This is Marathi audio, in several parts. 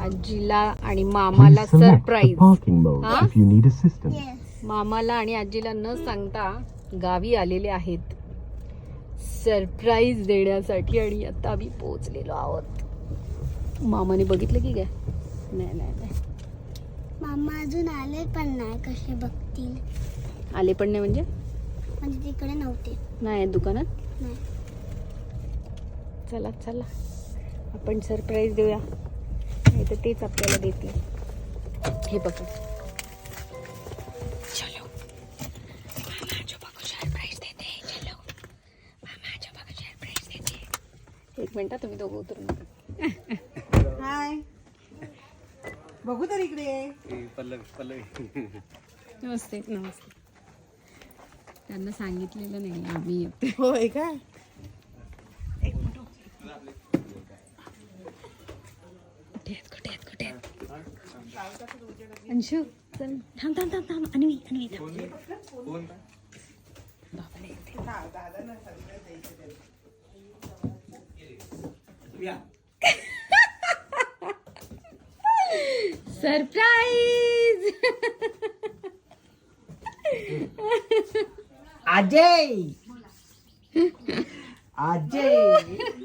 आजीला आणि मामाला सरप्राईज. मामाला आणि आजीला न सांगता गावी आलेले आहेत. सरप्राईज देण्यासाठी आणि आता आम्ही पोहोचलेलो आहोत. मामाने बघितलं की काय? नाही नाही नाही. मामा अजून आले पण नाही कसे बघतील? आले पण नाही म्हणजे? म्हणजे तिकडे नव्हते. नाही दुकानात? नाही. चला चला. आपण सरप्राईज देऊया. नाही तर तेच आपल्याला देतील हे बघा. चलो. मामा जो बघू सरप्राईज देते. चलो. मामा जो बघू सरप्राईज देते. एक मिनिट तुम्ही दोघं उतरून नका. हाय बघू तर इकडे नमस्ते नमस्ते. त्यांना सांगितलेलं नाही आम्ही येतो होय काय कुठे आहेत कुठे आहेत कुठे आहेत अंशू चल. थांब थांब थांब थांब. अन्वी अन्वी थांब. सरप्राईज अजय. अजय.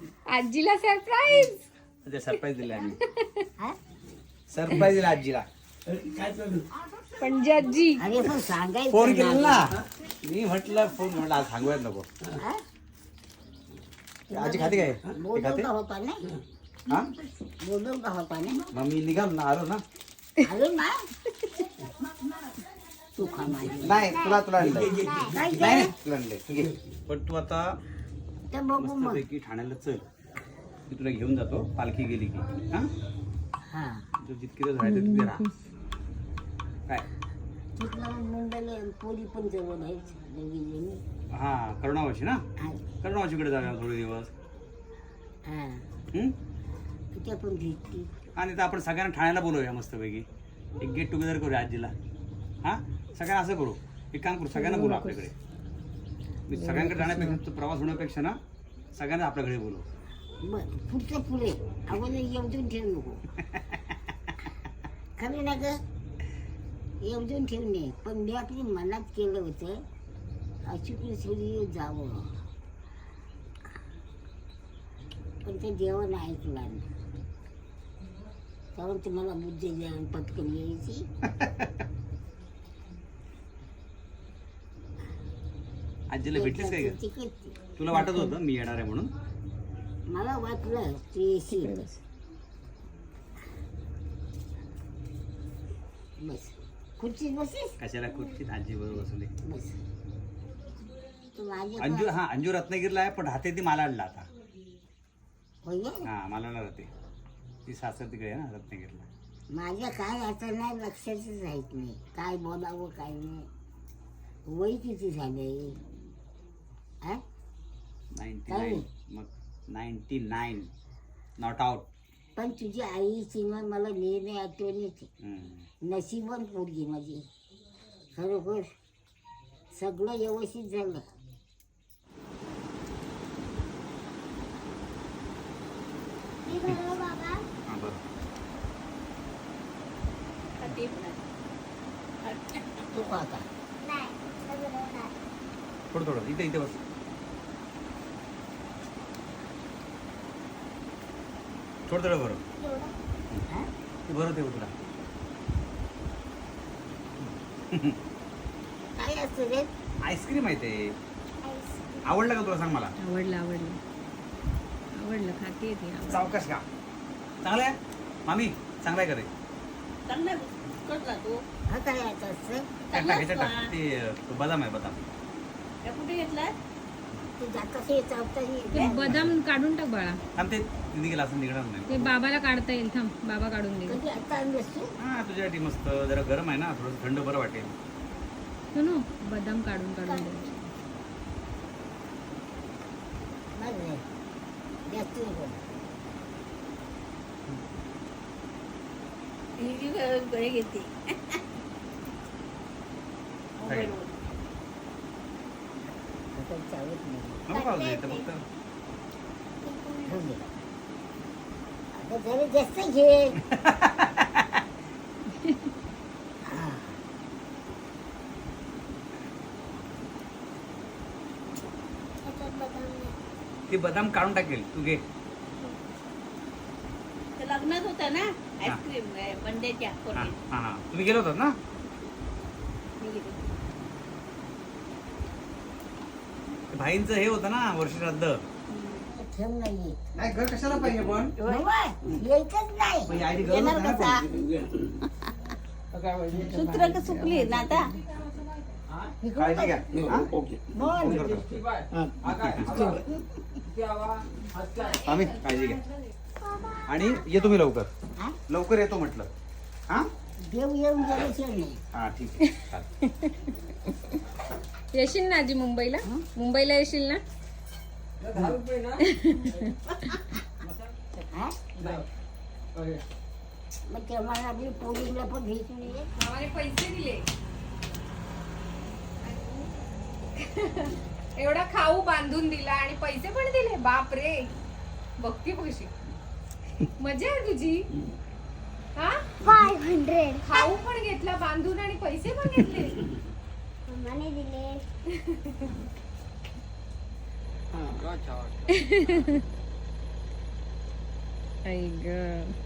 आजीला सरप्राईज सरप्राईज दिले आम्ही. सरप्राईज दिला आजीला. म्हणजे आजी. अरे पण सांगायचं फोन केला ना. मी म्हटलं फोन म्हटलं आज सांगूयात नको. आजी खाते काय? ते खाते? का हा का होता नाही मग मी निघालो ना. आलो ना. तू खा माझी. नाही तुला तुला आणलं. नाही नाही, तुला. पण तू आता तर बघू मग. मस्तपैकी ठाण्याला चल. मी तुला घेऊन जातो पालखी गेली की. हा? हा. तू जितके दिवस राहायचं तिथे राहा. काय? तिथलं मुंबईला पोरी पण जवळ आहे दोघी जणी हा करुणावाशी ना? हा. करुणावाशीकडे जाऊया थोडे दिवस. हा. पण भेटती. आणि तर आपण सगळ्यांना ठाण्याला बोलवूया मस्तपैकी. एक गेट टुगेदर करूया आजीला. हा? सगळ्यांना असं करू. एक काम करू सगळ्यांना बोलू आपल्याकडे. मी सगळ्यांकडे जाण्यापेक्षा तो प्रवास होण्यापेक्षा ना सगळ्यांना आपल्याकडे बोलू बर पुढचं पुढे आपण येऊन ठेवू नको. खरं ना ग. येऊन ठेवू नये पण मी आपली मनात केलं होतं पृथ्वी जावं. पण ते देवानं ऐकलं कारण तुम्हाला बुद्धी ज्ञान पटकन यायची. आजीला भेटलीस काय. तुला वाटत होतं मी येणार आहे म्हणून? मला वाटलं तू येशील बस. खुर्चीत बसीस कशाला खुर्चीत आजी बरोबर बसले बस. तू माझ्या अंजू हा अंजू रत्नागिरीला आहे पण राहते ती मालाडला आता. होय हा मालाडला राहते. ती सासर तिकडे आहे ना रत्नागिरीला. माझ्या काय आता नाही लक्षातच राहत नाही. काय बोलावं काय नाही. वय किती झालंय? हा? नाईन्टी काय? नाईन. मग नाईन्टी नाईन. नॉट आउट पण तुझी आईची मग मला नेहमी आठवण येते. नशीबन पोरगी माझी. खरोखर सगळं व्यवस्थित झालं. हा तू नाही. थोडं थोडं इथे इथे बस. थोडं थोडं हा? ते बरं ते तुला काय असतं रे? आईस्क्रीम आहे ते. आवडलं का तुला सांग मला? आवडलं आवडलं. आवडलं खाते ते आवडलं. सावकाश का चांगलं आहे? मामी चांगलं आहे का रे हा काय आता असतं टाक, टाक, ह्याच्यात टाक. ते बदाम आहे बदाम. ते चावता ते बदाम काढून टाक बाळा. थांब ते गेला असं निघणार नाही. ते बाबाला काढता येईल थांब. बाबा काढून दे. कधी आता आणलंस तू हा तुझ्यासाठी मस्त. जरा गरम आहे ना थोडं थंड बरं वाटेल. सुनू बदाम काढून काढून दे. बरं चालत नाही. दे, इथं फक्त. आता जरा जास्त घे. त्याच्यात बदाम नाही. ते बदाम काढून टाकेल तू घे. ते लग्नात होता ना आईस्क्रीम बंड्याच्या हा कोणी हा हा. तुम्ही गेलो होतात ना? भाईंचं हे होतं ना वर्षश्राद्ध ठेव नाही नाही घर कशाला पाहिजे पण? यायचंच नाही. आयडी येणार कसा? सूत्र का चुकली ना आता? काळजी घ्या. हा? बोल. आम्ही काळजी घ्या. आणि ये तुम्ही लवकर. हा? लवकर येतो म्हटलं. हा? देव येऊन नाही हा ठीक आहे. चालेल. येशील ना आजी मुंबईला? मुंबईला येशील ना? मग तेव्हा आपली पण पैसे दिले. एवढा खाऊ बांधून दिला आणि पैसे पण दिले. बाप रे बघती कशी मजा आहे तुझी. हा? फाईव्ह हंड्रेड खाऊ पण घेतला बांधून आणि पैसे पण घेतले मम्माने दिले आई ग